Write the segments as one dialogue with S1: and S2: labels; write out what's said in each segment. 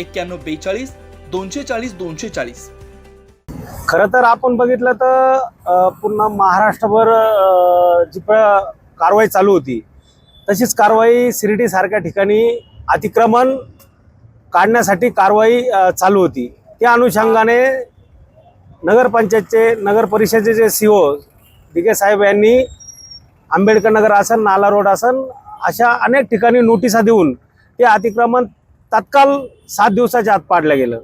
S1: एक्क्याण्णव बेचाळीस दोनशे चाळीस दोनशे चाळीस.
S2: खरं तर आपण बघितलं तर पूर्ण महाराष्ट्रभर जी कारवाई चालू होती तशीच कारवाई शिर्डीसारख्या ठिकाणी अतिक्रमण काढण्यासाठी कारवाई चालू होती. त्या अनुषंगाने नगरपंचायतचे नगर परिषदेचे सी ओ दिगे साहेब यांनी आंबेडकर नगर आसन नाला रोड आसन अशा अनेक ठिकाणी नोटिसा देऊन ते अतिक्रमण तत्काल सात दिवसाच्या आत पाडलं गेलं.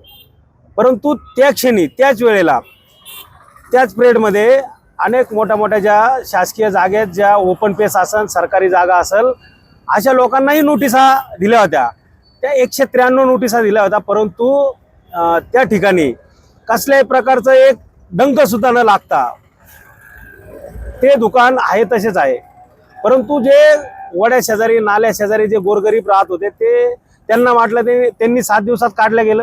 S2: परंतु त्या क्षणी त्याच वेळेला त्याच पिरियडमध्ये अनेक मोठ्या मोठ्या ज्या शासकीय जागेत ज्या ओपन पेस असेल सरकारी जागा असेल अशा लोकांनाही नोटिसा दिल्या होत्या. त्या एकशे त्र्याण्णव नोटिसा दिल्या होत्या परंतु त्या ठिकाणी कसल्याही प्रकारचं एक डंक सुद्धा न लागता ते दुकान आहे तसेच आहे. परंतु जे वड्या शेजारी नाल्या शेजारी जे गोरगरीब राहत होते ते त्यांना वाटलं ते त्यांनी सात दिवसात काढलं गेलं.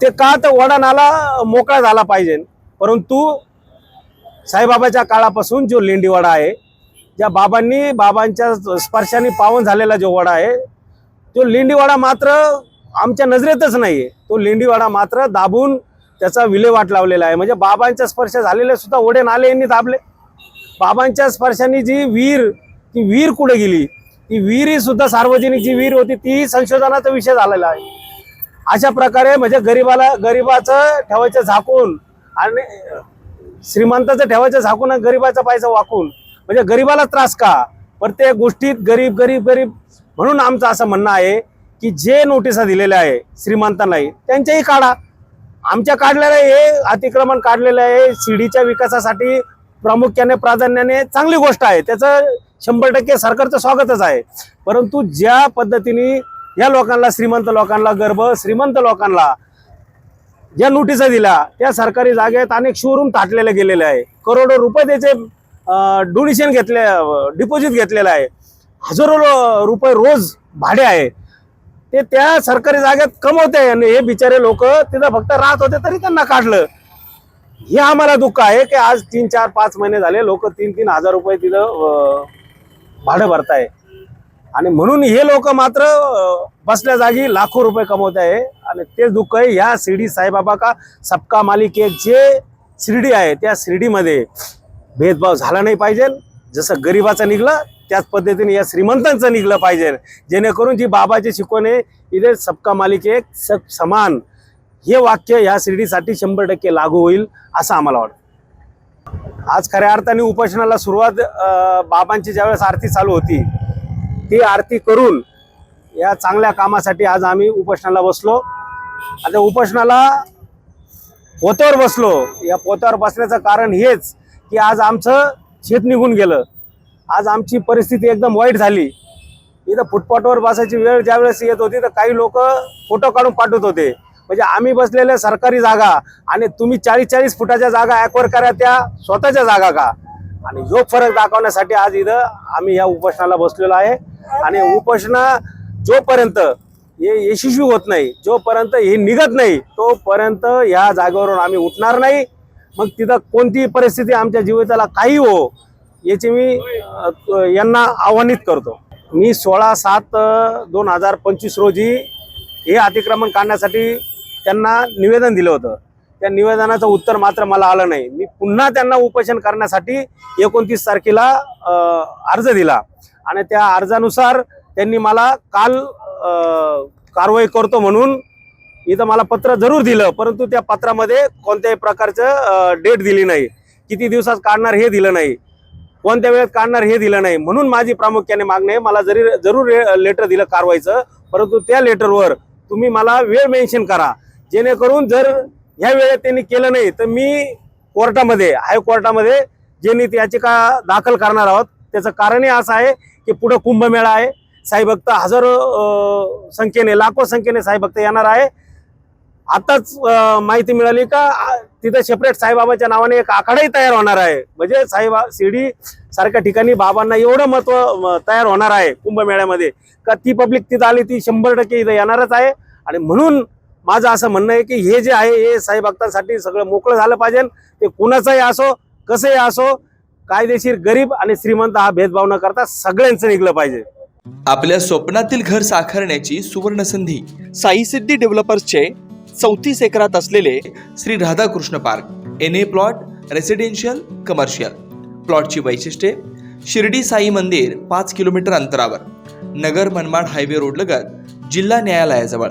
S2: ते का तर वडा नाला मोकळा झाला पाहिजे. परंतु साईबाबाच्या काळापासून जो लेंडीवाडा आहे ज्या बाबांनी बाबांच्या स्पर्शाने पावन झालेला जो वडा आहे तो लेंडीवाडा मात्र आमच्या नजरेतच नाही आहे तो लेंडीवाडा मात्र दाबून त्याचा विल्हेवाट लावलेला आहे. म्हणजे बाबांचा स्पर्श झालेले सुद्धा ओढे नाले यांनी दाबले. बाबांच्या स्पर्शाने जी विहीर ती विहीर कुठे गेली? ती विहीर सुद्धा सार्वजनिक जी विहीर होती ती संशोधनाचा विषय झालेला आहे. अशा प्रकारे म्हणजे गरीबाला गरीबाचं ठेवायचं झाकून आणि श्रीमंताचं ठेवायचं झाकून आणि गरीबाचा पैसा वाकून म्हणजे गरीबाला त्रास का? प्रत्येक गोष्टीत गरीब गरीब गरीब म्हणून आमचं असं म्हणणं आहे की जे नोटिसा दिलेल्या आहे श्रीमंतांनाही त्यांच्याही काढा. आमच्या काढलेलं हे अतिक्रमण काढलेलं आहे. शिडीच्या विकासासाठी प्रामुख्याने प्राधान्याने चांगली गोष्ट आहे. त्याचं शंभर टक्के सरकारचं स्वागतच आहे. परंतु ज्या पद्धतीने या लोकांना श्रीमंत लोकांना गर्भ श्रीमंत लोकांना ज्या नोटिसा दिल्या त्या सरकारी जागेत अनेक शोरूम ताटलेले गेलेले आहे. करोडो रुपये त्याचे डोनेशन घेतले डिपॉझिट घेतलेलं आहे. हजारो रुपये रोज भाडे आहे. ते त्या सरकारी जागेत कमवते आणि हे बिचारे लोक तिथं फक्त राहत होते तरी त्यांना काढलं. हे आम्हाला दुःख आहे की आज तीन चार पाच महिने झाले लोक तीन तीन हजार रुपये तिथं भाडं भरताय. आणि म्हणून हे लोक मात्र बसल्या जागी लाखो रुपये कमवत आहे. आणि तेच दुःख आहे ह्या शिर्डी साईबाबा का सबका मालिकेत जे शिर्डी आहे त्या शिर्डीमध्ये भेदभाव झाला नाही पाहिजे. जसं गरिबाचं निघलं त्याच पद्धतीने या श्रीमंतांचं निघलं पाहिजे. जेणेकरून जी बाबाची शिकवण आहे इथे सबका मालिके सब समान. हे वाक्य या शिर्डीसाठी शंभर टक्के लागू होईल असं आम्हाला वाटतं. आज खऱ्या अर्थाने उपोषणाला सुरुवात बाबांची ज्यावेळेस आरती चालू होती ती आरती करून या चांगल्या कामासाठी आज आम्ही उपोषणाला बसलो. आता उपोषणाला पोत्यावर बसलो. या पोत्यावर बसण्याचं कारण हेच की आज आमचं शेत निघून गेलं. आज आमची परिस्थिती एकदम वाईट झाली. इथं फुटपाथवर बसायची वेळ ज्यावेळेस येत होती तर काही लोक फोटो काढून पाठवत होते. म्हणजे आम्ही बसलेल्या सरकारी जागा आणि तुम्ही चाळीस चाळीस फुटाच्या जागा ॲक्वर करा त्या स्वतःच्या जागा का? आणि जो फरक दाखवण्यासाठी आज इथं आम्ही या उपोषणाला बसलेलो आहे. आणि उपोषणा जोपर्यंत हे यशस्वी होत नाही जोपर्यंत हे निघत नाही तोपर्यंत या जागेवरून आम्ही उठणार नाही. मग तिथं कोणतीही परिस्थिती आमच्या जीविताला काही हो याची मी यांना आव्हानित करतो. मी सोळा सात दोन हजार पंचवीस रोजी हे अतिक्रमण काढण्यासाठी त्यांना निवेदन दिलं होतं. त्या निवेदनाचं उत्तर मात्र मला आलं नाही. मी पुन्हा त्यांना उपोषण करण्यासाठी एकोणतीस तारखेला अर्ज दिला. आणि त्या अर्जानुसार त्यांनी मला काल कारवाई करतो म्हणून इथं मला पत्र जरूर दिलं परंतु त्या पत्रामध्ये कोणत्याही प्रकारचं डेट दिली नाही. किती दिवसात काढणार हे दिलं नाही. कोणत्या वेळेत काढणार हे दिलं नाही. म्हणून माझी प्रामुख्याने मागणी आहे मला जरी जरूर लेटर दिलं कारवाईचं परंतु त्या लेटरवर तुम्ही मला वेळ मेन्शन करा. जेणेकरून जर ह्या वेळेत त्यांनी केलं नाही तर मी कोर्टामध्ये हायकोर्टामध्ये जे याचिका दाखल करणार आहोत त्याचं कारणही असं आहे की पुढं कुंभमेळा आहे. साईभक्त हजारो संख्येने लाखो संख्येने साईभक्त येणार आहे. आताच माहिती मिळाली का तिथं सेपरेट साईबाबाच्या नावाने एक आखाडाही तयार होणार आहे. म्हणजे साईबा शिर्डी सारख्या ठिकाणी बाबांना एवढं महत्त्व तयार होणार आहे कुंभमेळ्यामध्ये. का ती पब्लिक तिथं आली ती शंभर टक्के इथं येणारच आहे. आणि म्हणून माझं असं म्हणणं आहे की हे जे आहे हे साई भक्तांसाठी सगळं मोकळं झालं पाहिजे. ते कुणाचंही असो कसंही असो कायदेशीर गरीब आणि श्रीमंत हा भेदभाव न करता सगळ्यांचं निघलं पाहिजे.
S1: आपल्या स्वप्नातील घर साकारण्याची सुवर्ण संधी साई सिद्धी डेव्हलपर्सचे चौतीस एकरात असलेले Shri Radhakrishna park N A plot residential commercial प्लॉटची वैशिष्ट्ये शिर्डी साई मंदिर पाच किलोमीटर अंतरावर नगर मनमाड हायवे रोडलगत जिल्हा न्यायालयाजवळ.